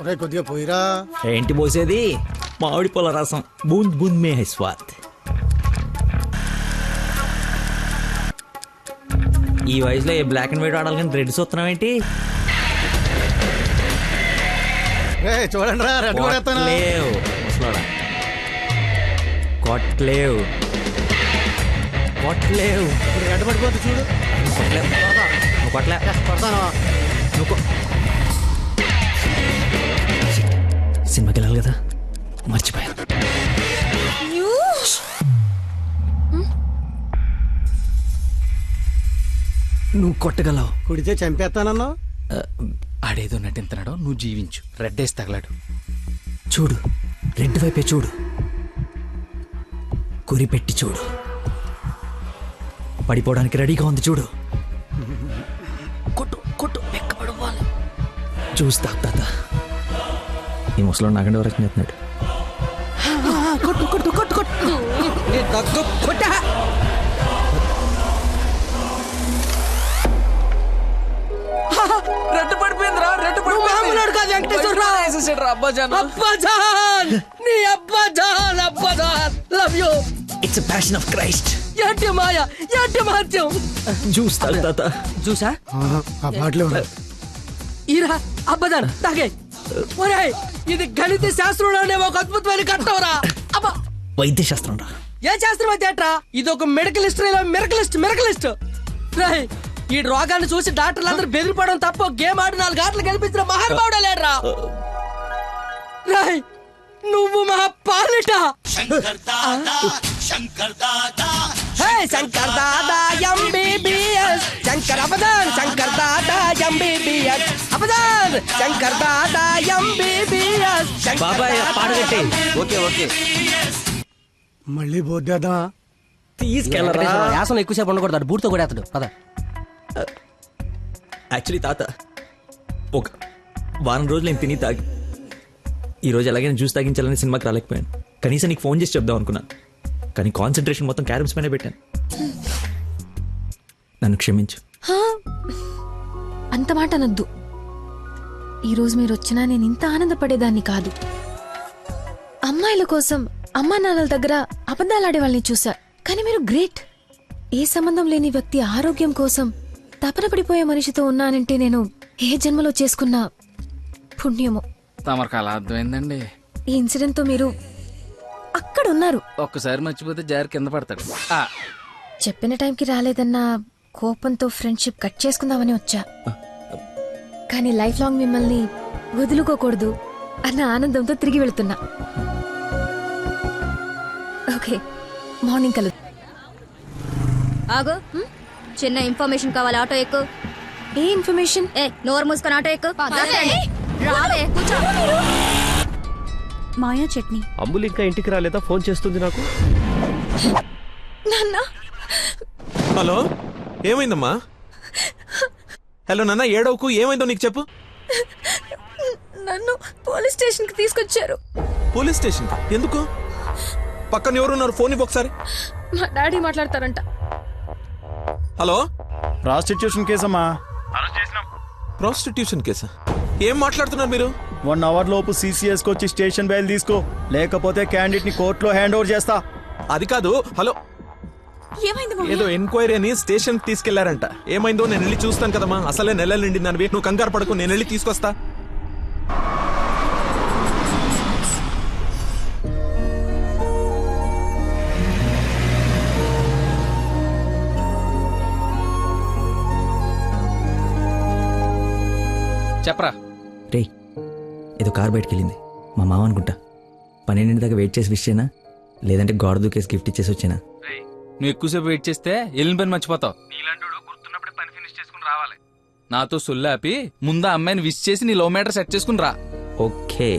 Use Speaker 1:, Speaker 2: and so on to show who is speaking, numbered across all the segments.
Speaker 1: ఒరే కొద్దిగా పోయిరా.
Speaker 2: ఏంటి పోసేది? మామిడి పొల రసం. బూంద్ బూంద్ మే హై స్వాద్ ఈ వయసులో ఏ బ్లాక్ అండ్ వైట్ ఆడాలి కానీ రెడ్ చూస్తున్నావు ఏంటి?
Speaker 1: చూడండి రా రెడ్ కూడా ఎత్తాను
Speaker 2: కొట్లేవు ముసలోడా. కొట్లేవు. కొట్లేవు.
Speaker 1: రెడ్ పడిపోతుంది చూడు.
Speaker 2: కొట్లేవు నువ్వు కొట్లే.
Speaker 1: పడతాను
Speaker 2: నువ్వు సినిమాకి వెళ్ళాలి కదా. మర్చిపోయాను. నువ్వు కొట్టగలవు.
Speaker 1: కుడితే చంపేస్తానన్నావు?
Speaker 3: ఆడేదో నటింతనాడో నువ్వు జీవించు. రెడ్డేసి తగలాడు.
Speaker 2: చూడు. రెండు వైపే చూడు. గురి పెట్టి చూడు. పడిపోవడానికి రెడీగా ఉంది చూడు. కొట్టు కొట్టు వెక్కబడవాలి చూస్తా తాత. ఈ ముసలో నాగండి వరకు నెత్తున్నాడు కొట్టు కొట్టు కొట్టు కొట్టు. కొట్టా.
Speaker 3: రెడ్డు పడిపోయిందిరా రెడ్డు
Speaker 4: మామూలుడు కాదు వెంకటేశ్వరరావు.
Speaker 3: పడిపోయింది అబ్బా జనం?
Speaker 4: అబ్బాజాన్ నీ అబ్బాజాన్ అబ్బాజాన్ love you
Speaker 2: it's passion of Christ
Speaker 4: ఏంటి మాయ ఏంటి మహత్యం?
Speaker 2: చూస్తా తాత.
Speaker 1: ఆ? బాటిలో
Speaker 4: అబ్బదాన్ తాగే. ఒరేయ్ ఇది గణిత శాస్త్రంలోనే ఒక అద్భుతమైన కట్టవరా? అబ్బా!
Speaker 2: వైద్య శాస్త్రం రా
Speaker 4: ఏ శాస్త్రం అయితే అట్రా? ఇది ఒక మెడికల్ హిస్టరీలో మెరకలిస్ట్ మెరకలిస్ట్ ఈ రోగాన్ని చూసి డాక్టర్లు అందరూ బెదిరిపోవడం తప్ప గేమ్ ఆడి నాలుగు ఆటలు గెలిపించిన మహానుభావుడే లేడరా. రేయ్ నువ్వు మా పాలిట హే శంకర్ దాదా. ఎంబీబీఎస్ శంకర్ అబదాన్ శంకర్ దాదా ఎంబీబీఎస్ అబదాన్ శంకర్ దాదా ఎంబీబీఎస్
Speaker 2: బాబాయ్ పాడగట్టే
Speaker 3: ఓకే ఓకే.
Speaker 1: మళ్ళీ బోద్దేద్దామా
Speaker 2: తీసుకెళ్ళరా.
Speaker 4: యాసన ఎక్కువసేపు ఉండకూడదు అటు బూట్తో కూడా అతడు పద.
Speaker 2: యాక్చువల్లీ తాత ఒక వారం రోజులు నేను తిని తాగి ఈ రోజు ఎలాగైనా జ్యూస్ తాగించాలని సినిమాకి రాలేకపోయాను. కనీసం నీకు ఫోన్ చేసి చెప్దాం అనుకున్నాను. కానీ కాన్సన్ట్రేషన్ మొత్తం క్యారమ్స్ పైన పెట్టాను. నన్ను క్షమించు.
Speaker 5: హా, అంత మాట అనొద్దు. ఈరోజు మీరు వచ్చినా నేను ఇంత ఆనందపడేదాన్ని కాదు. అమ్మాయిల కోసం అమ్మా నాన్నల దగ్గర అబద్ధాలాడే వాళ్ళని చూసా. కానీ మీరు గ్రేట్. ఏ సంబంధం లేని వ్యక్తి ఆరోగ్యం కోసం తపన పడిపోయే మనిషితో ఉన్నానంటే నేను ఏ జన్మలో చేసుకున్న పుణ్యమో.
Speaker 3: తమరికి అలా అర్థమైందండి.
Speaker 5: ఈ ఇన్సిడెంట్తో మీరు అక్కడ ఉన్నారు
Speaker 3: ఒక్కసారి మర్చిపోతే జారి కింద పడతాడు. ఆ,
Speaker 5: చెప్పిన టైంకి రాలేదన్న కోపంతో ఫ్రెండ్షిప్ కట్ చేసుకుందామని వచ్చా. కానీ లైఫ్ లాంగ్ మిమ్మల్ని వదులుకోకూడదు అన్న ఆనందంతో తిరిగి వెళ్తున్నా. ఓకే మార్నింగ్ కలు
Speaker 6: ఆగు. చిన్న ఇన్ఫర్మేషన్ కావాలి ఆటో ఎక్కు.
Speaker 5: ఏ ఇన్ఫర్మేషన్?
Speaker 6: ఏ నోరు మూసుకొని ఆటో ఎక్కు. రావే, కూర్చో. మాయా చట్నీ.
Speaker 7: అంబులు ఇంకా ఇంటికి రాలేదా? ఫోన్ చేస్తుంది నాకు.
Speaker 5: నాన్న.
Speaker 8: హలో? ఏమైందమ్మా? హలో నాన్న ఏడవకు? ఏమైందో నీకు చెప్పు.
Speaker 5: నన్ను పోలీస్ స్టేషన్కి తీసుకొచ్చారు.
Speaker 8: పోలీస్ స్టేషన్ ఎందుకు? పక్కన ఎవరున్నారు? ఫోన్ ఇవ్వు ఒకసారి.
Speaker 5: మా డాడీ మాట్లాడతారంట.
Speaker 8: హలో?
Speaker 9: ప్రాస్టిట్యూషన్ కేసమ్మా.
Speaker 8: ప్రాస్టిట్యూషన్ కేసా? ఏం మాట్లాడుతున్నారు మీరు?
Speaker 9: వన్ అవర్ లోపు సీసీఎస్ వచ్చి స్టేషన్ బయలు తీసుకో. లేకపోతే క్యాండిడేట్ని కోర్టులో హ్యాండ్ ఓవర్ చేస్తా.
Speaker 8: అది కాదు హలో. ఏదో ఎంక్వైరీ అని స్టేషన్ తీసుకెళ్ళారంట. ఏమైందో నేను వెళ్ళి చూస్తాను కదమ్మా. అసలే నెలలు నిండింది నువ్వు కంగారు పడకు నేను వెళ్ళి తీసుకొస్తా.
Speaker 3: చెప్పరా?
Speaker 2: ఏదో కార్ బయటకు వెళ్ళింది మా మామ అనుకుంటా. పన్నెండింటి దాకా వెయిట్ చేసి విష్ చేయనా లేదంటే గోడ దూకేసి గిఫ్ట్ ఇచ్చేసి వచ్చానా?
Speaker 3: నువ్వు ఎక్కువసేపు వెయిట్ చేస్తే వెళ్ళిన పని మర్చిపోతావు. గుర్తున్నప్పుడే పని ఫినిష్ చేసుకుని రావాలి. నాతో సొల్లాపి ముందు అమ్మాయిని విష్ చేసి నీ లో మీటర్ సెట్ చేసుకుని రా.
Speaker 2: Okay.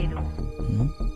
Speaker 5: Perú. ¿Mm?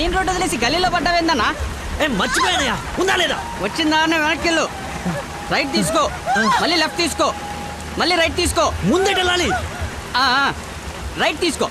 Speaker 10: Main road వదిలేసి గల్లీలో పడ్డావేందన్నా
Speaker 2: ఏ మర్చిపోయానయ్యా. ఉందా లేదా?
Speaker 10: వచ్చిందా అన్న వెనక్కి వెళ్ళు. రైట్ తీసుకో. మళ్ళీ లెఫ్ట్ తీసుకో. మళ్ళీ రైట్ తీసుకో.
Speaker 2: ముందే వెళ్ళాలి
Speaker 10: ఆ, ఆ, రైట్ తీసుకో.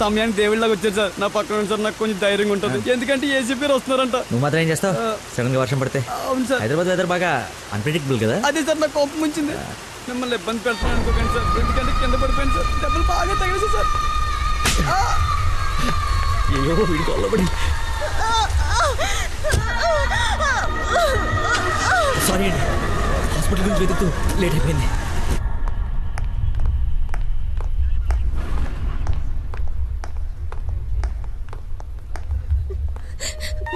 Speaker 10: సమయానికి దేవుళ్ళగా వచ్చారు సార్. నా పక్కన సార్ నాకు కొంచెం ధైర్యంగా ఉంటుంది. ఎందుకంటే ఏసీపీ వస్తున్నారంట.
Speaker 2: నువ్వు మాత్రం ఏం చేస్తావు? సడన్గా వర్షం పడితే?
Speaker 10: అవును సార్.
Speaker 2: హైదరాబాద్ వెదర్ బాగా అన్ప్రెడిక్టబుల్ కదా?
Speaker 10: అదే సార్ నాకు కోపం వచ్చింది. మిమ్మల్ని ఇబ్బంది పెడతాను అనుకోకండి సార్. ఎందుకంటే కింద పడిపోయింది సార్. దెబ్బలు బాగా తగిలేసి సార్.
Speaker 2: అయ్యో వీడి కొల్లబడి సారీ అండి. హాస్పిటల్ గురించి వెతుకుతూ లేట్ అయిపోయింది.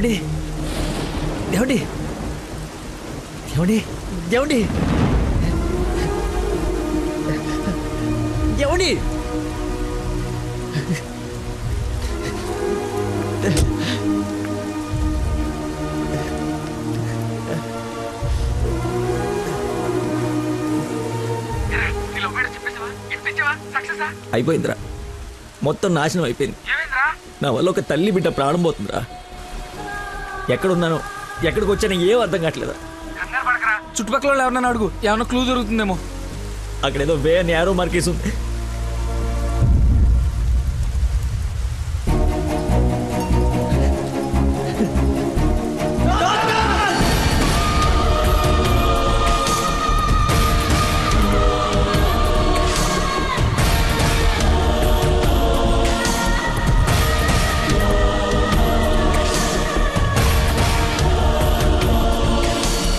Speaker 2: ఏమండి ఏమండి ఏమండి ఏమండి ఏమండి అయిపోయిందిరా. మొత్తం నాశనం అయిపోయింది. నా వల్ల ఒక తల్లి బిడ్డ ప్రాణం పోతుందిరా. ఎక్కడున్నాను? ఎక్కడికి వచ్చానో ఏం అర్థం కావట్లేదు?
Speaker 3: చుట్టుపక్కల వాళ్ళు ఎవరన్నా అడుగు. ఏమన్నా క్లూ దొరుకుతుందేమో.
Speaker 2: అక్కడ ఏదో వే అని యారో మార్కేసి ఉంది.